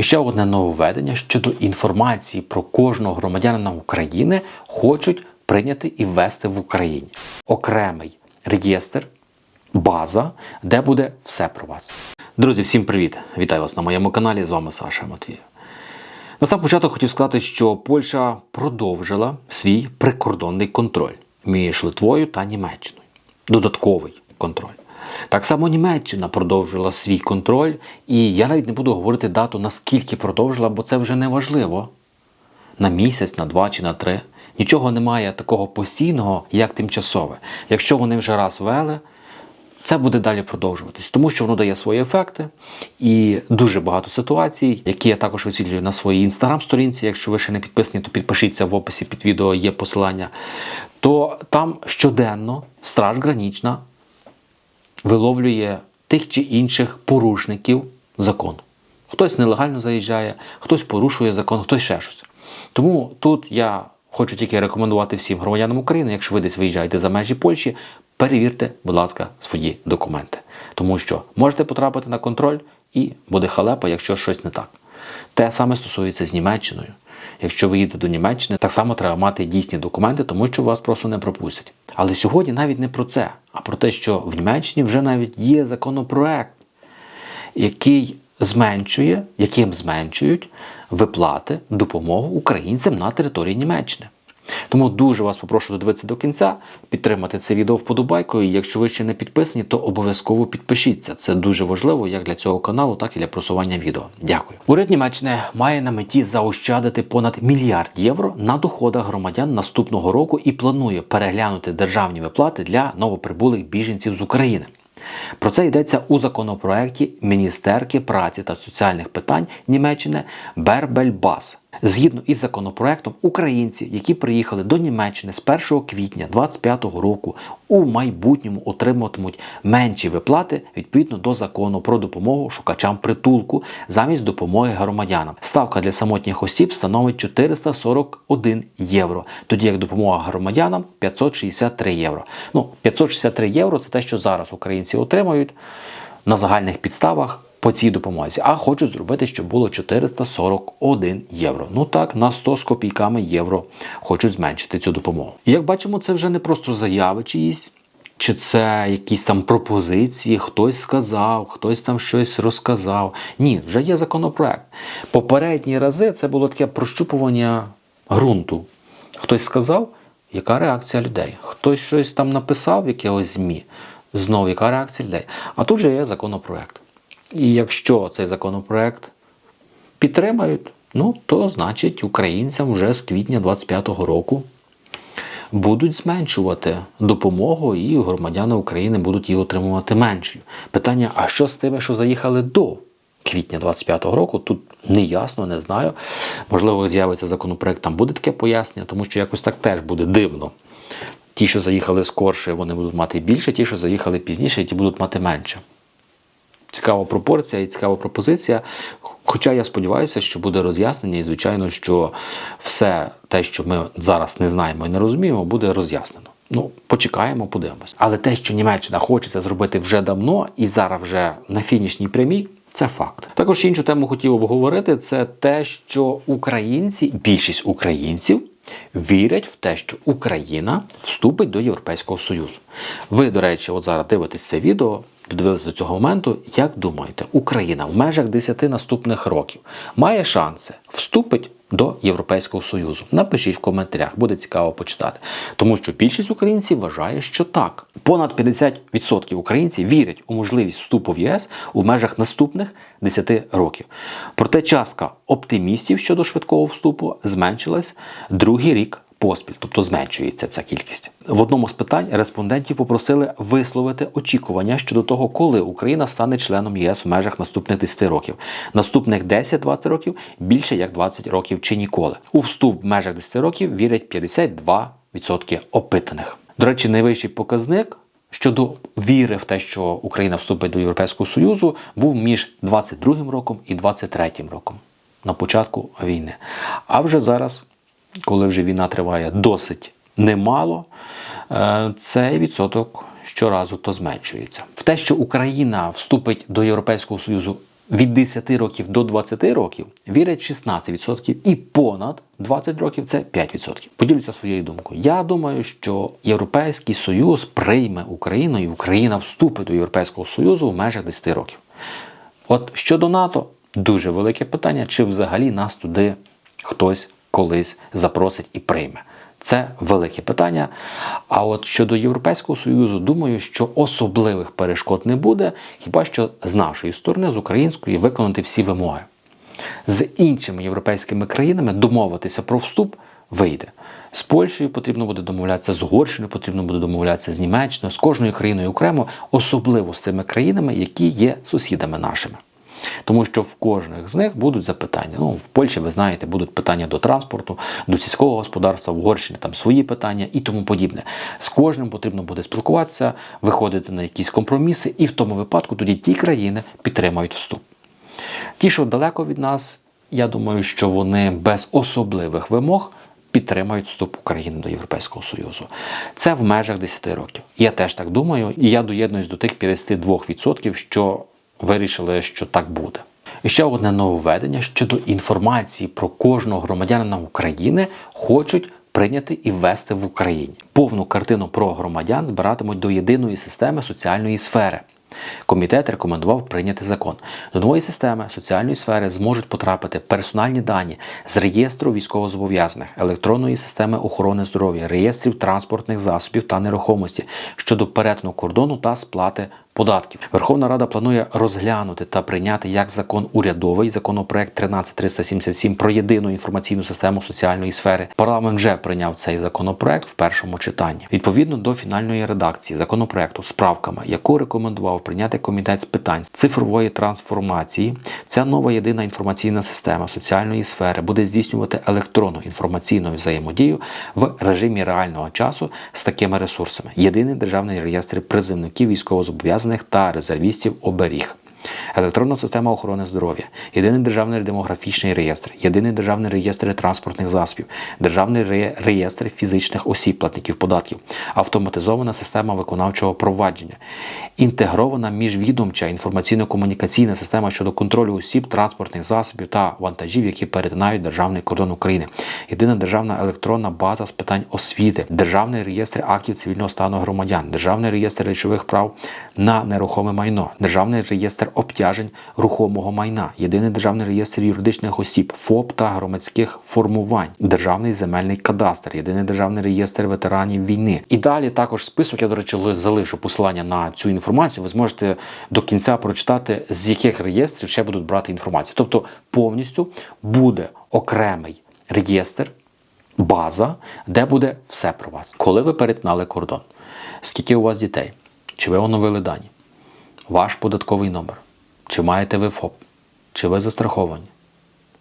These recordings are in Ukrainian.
І ще одне нововведення щодо інформації про кожного громадянина України хочуть прийняти і ввести в Україні окремий реєстр, база, де буде все про вас. Друзі, всім привіт! Вітаю вас на моєму каналі. З вами Саша Матвієв. На сам початок хотів сказати, що Польща продовжила свій прикордонний контроль між Литвою та Німеччиною. Додатковий контроль. Так само Німеччина продовжила свій контроль, і я навіть не буду говорити дату, наскільки продовжила, бо це вже не важливо. На місяць, на два чи на три. Нічого немає такого постійного, як тимчасове. Якщо вони вже раз ввели, це буде далі продовжуватись, тому що воно дає свої ефекти і дуже багато ситуацій, які я також висвітлюю на своїй інстаграм-сторінці. Якщо ви ще не підписані, то підпишіться в описі під відео є посилання. То там щоденно страж гранічна виловлює тих чи інших порушників закону. Хтось нелегально заїжджає, хтось порушує закон, хтось ще щось. Тому тут я хочу тільки рекомендувати всім громадянам України, якщо ви десь виїжджаєте за межі Польщі, перевірте, будь ласка, свої документи. Тому що можете потрапити на контроль і буде халепа, якщо щось не так. Те саме стосується з Німеччиною. Якщо ви їдете до Німеччини, так само треба мати дійсні документи, тому що вас просто не пропустять. Але сьогодні навіть не про це, а про те, що в Німеччині вже навіть є законопроект, який зменшує, яким зменшують виплати допомогу українцям на території Німеччини. Тому дуже вас попрошу додивитися до кінця, підтримати це відео вподобайкою. Якщо ви ще не підписані, то обов'язково підпишіться. Це дуже важливо як для цього каналу, так і для просування відео. Дякую. Уряд Німеччини має на меті заощадити понад мільярд євро на доходах громадян наступного року і планує переглянути державні виплати для новоприбулих біженців з України. Про це йдеться у законопроекті міністерки праці та соціальних питань Німеччини Бербельбас. Згідно із законопроектом, українці, які приїхали до Німеччини з 1 квітня 2025 року, у майбутньому отримуватимуть менші виплати відповідно до закону про допомогу шукачам притулку замість допомоги громадянам. Ставка для самотніх осіб становить 441 євро, тоді як допомога громадянам 563 євро. Ну, 563 євро це те, що зараз українці отримують на загальних підставах по цій допомозі, а хочуть зробити, щоб було 441 євро. Ну так, на 100 з копійками євро хочуть зменшити цю допомогу. Як бачимо, це вже не просто заяви чиїсь. Чи це якісь там пропозиції, хтось сказав, хтось там щось розказав. Ні, вже є законопроект. Попередні рази це було таке прощупування ґрунту. Хтось сказав, яка реакція людей. Хтось щось там написав в якогось ЗМІ. Знову яка реакція людей. А тут же є законопроект. І якщо цей законопроект підтримають, ну то значить українцям вже з квітня 25-го року будуть зменшувати допомогу, і громадяни України будуть її отримувати меншою. Питання: а що з тими, що заїхали до квітня 25-го року? Тут не ясно, не знаю. Можливо, з'явиться законопроект, там буде таке пояснення, тому що якось так теж буде дивно. Ті, що заїхали скорше, вони будуть мати більше, ті, що заїхали пізніше, ті будуть мати менше. Цікава пропорція і цікава пропозиція. Хоча я сподіваюся, що буде роз'яснення, і звичайно, що все те, що ми зараз не знаємо і не розуміємо, буде роз'яснено. Ну, почекаємо, подивимось. Але те, що Німеччина хоче це зробити вже давно і зараз вже на фінішній прямій, це факт. Також іншу тему хотів обговорити: це те, що українці, більшість українців. Вірять в те, що Україна вступить до Європейського Союзу. Ви, до речі, от зараз дивитесь це відео, додивилися до цього моменту. Як думаєте, Україна в межах 10 наступних років має шанси вступить до Європейського Союзу? Напишіть в коментарях, буде цікаво почитати. Тому що більшість українців вважає, що так. Понад 50% українців вірять у можливість вступу в ЄС у межах наступних 10 років. Проте частка оптимістів щодо швидкого вступу зменшилась другий рік поспіль, тобто зменшується ця кількість. В одному з питань респондентів попросили висловити очікування щодо того, коли Україна стане членом ЄС в межах наступних 10 років. Наступних 10-20 років більше як 20 років чи ніколи. У вступ в межах 10 років вірять 52% опитаних. До речі, найвищий показник. Щодо віри в те, що Україна вступить до Європейського Союзу, був між 22 роком і 23 роком на початку війни. А вже зараз коли вже війна триває досить немало, е, цей відсоток щоразу то зменшується. В те, що Україна вступить до Європейського Союзу від 10 років до 20 років вірять 16% і понад 20 років це 5%. Поділюся своєю думкою. Я думаю, що Європейський Союз прийме Україну і Україна вступить до Європейського Союзу в межах 10 років. От щодо НАТО, дуже велике питання, чи взагалі нас туди хтось колись запросить і прийме. Це велике питання. А от щодо Європейського Союзу, думаю, що особливих перешкод не буде, хіба що з нашої сторони, з української, виконати всі вимоги. З іншими європейськими країнами домовитися про вступ вийде. З Польщею потрібно буде домовлятися, з Угорщиною потрібно буде домовлятися, з Німеччиною, з кожною країною окремо, особливо з тими країнами, які є сусідами нашими. Тому що в кожних з них будуть запитання. Ну, в Польщі, ви знаєте, будуть питання до транспорту, до сільського господарства, в Угорщині там свої питання і тому подібне. З кожним потрібно буде спілкуватися, виходити на якісь компроміси, і в тому випадку тоді ті країни підтримають вступ. Ті, що далеко від нас, я думаю, що вони без особливих вимог підтримають вступ України до Європейського Союзу. Це в межах 10 років. Я теж так думаю, і я доєднуюсь до тих 52%, що вирішили, що так буде. І ще одне нововведення щодо інформації про кожного громадянина України хочуть прийняти і ввести в Україні. Повну картину про громадян збиратимуть до єдиної системи соціальної сфери. Комітет рекомендував прийняти закон. До нової системи соціальної сфери зможуть потрапити персональні дані з реєстру військовозобов'язаних, електронної системи охорони здоров'я, реєстрів транспортних засобів та нерухомості щодо перетину кордону та сплати податків. Верховна Рада планує розглянути та прийняти як закон урядовий законопроект 13377 про єдину інформаційну систему соціальної сфери. Парламент вже прийняв цей законопроект в першому читанні. Відповідно до фінальної редакції законопроекту з правками, яку рекомендував прийняти комітет з питань цифрової трансформації, ця нова єдина інформаційна система соціальної сфери буде здійснювати електронну інформаційну взаємодію в режимі реального часу з такими ресурсами: єдиний державний реєстр призивників військовозобов'язаних та резервістів оберіг. Електронна система охорони здоров'я, єдиний державний демографічний реєстр, єдиний державний реєстр транспортних засобів, державний ре- реєстр фізичних осіб, платників податків, автоматизована система виконавчого провадження, інтегрована міжвідомча інформаційно-комунікаційна система щодо контролю осіб, транспортних засобів та вантажів, які перетинають державний кордон України, єдина державна електронна база з питань освіти, державний реєстр актів цивільного стану громадян, державний реєстр речових прав на нерухоме майно, державний реєстр обтяжень рухомого майна, єдиний державний реєстр юридичних осіб, ФОП та громадських формувань, державний земельний кадастр, єдиний державний реєстр ветеранів війни. І далі також список. Я до речі, залишу посилання на цю інформацію. Ви зможете до кінця прочитати, з яких реєстрів ще будуть брати інформацію. Тобто повністю буде окремий реєстр, база, де буде все про вас. Коли ви перетинали кордон, скільки у вас дітей, чи ви оновили дані, ваш податковий номер, чи маєте ви ФОП, чи ви застраховані.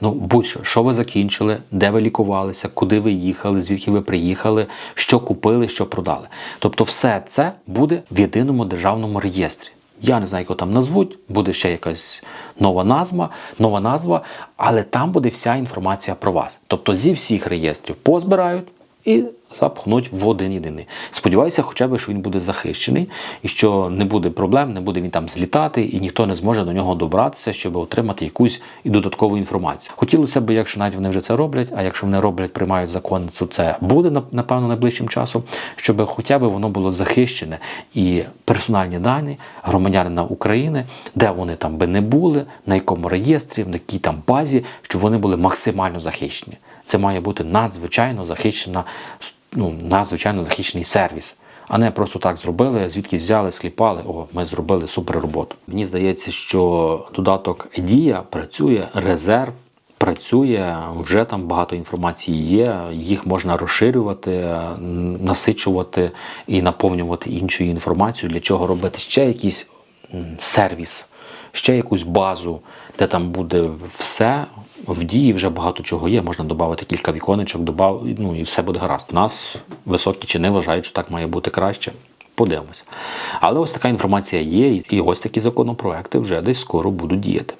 Ну, будь-що, що ви закінчили, де ви лікувалися, куди ви їхали, звідки ви приїхали, що купили, що продали. Тобто, все це буде в єдиному державному реєстрі. Я не знаю, як його там назвуть, буде ще якась нова назва, нова назва, але там буде вся інформація про вас. Тобто зі всіх реєстрів позбирають і запхнуть в один єдиний. Сподіваюся, хоча б, що він буде захищений і що не буде проблем, не буде він там злітати, і ніхто не зможе до нього добратися, щоб отримати якусь і додаткову інформацію. Хотілося б, якщо навіть вони вже це роблять, а якщо вони роблять, приймають закон, то це буде нап- напевно найближчим часом, щоб хоча б воно було захищене і персональні дані громадянина України, де вони там би не були, на якому реєстрі, на якій там базі, щоб вони були максимально захищені. Це має бути надзвичайно захищена, ну, надзвичайно захищений сервіс. А не просто так зробили, звідки взяли, скліпали. О, ми зробили супер роботу. Мені здається, що додаток Дія працює, резерв працює, вже там багато інформації є. Їх можна розширювати, насичувати і наповнювати іншою інформацією. Для чого робити ще якийсь сервіс, ще якусь базу, де там буде все. В дії вже багато чого є. Можна додати кілька віконечок, добав, ну і все буде гаразд. Нас високі чини вважають, що так має бути краще. Подивимося. Але ось така інформація є, і ось такі законопроекти вже десь скоро будуть діяти.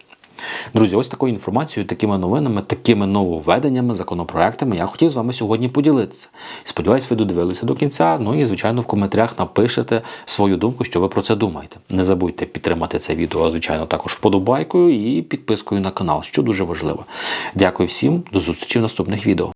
Друзі, ось такою інформацією, такими новинами, такими нововведеннями, законопроектами я хотів з вами сьогодні поділитися. Сподіваюсь, ви додивилися до кінця. Ну і звичайно, в коментарях напишете свою думку, що ви про це думаєте. Не забудьте підтримати це відео, звичайно, також вподобайкою і підпискою на канал, що дуже важливо. Дякую всім, до зустрічі в наступних відео.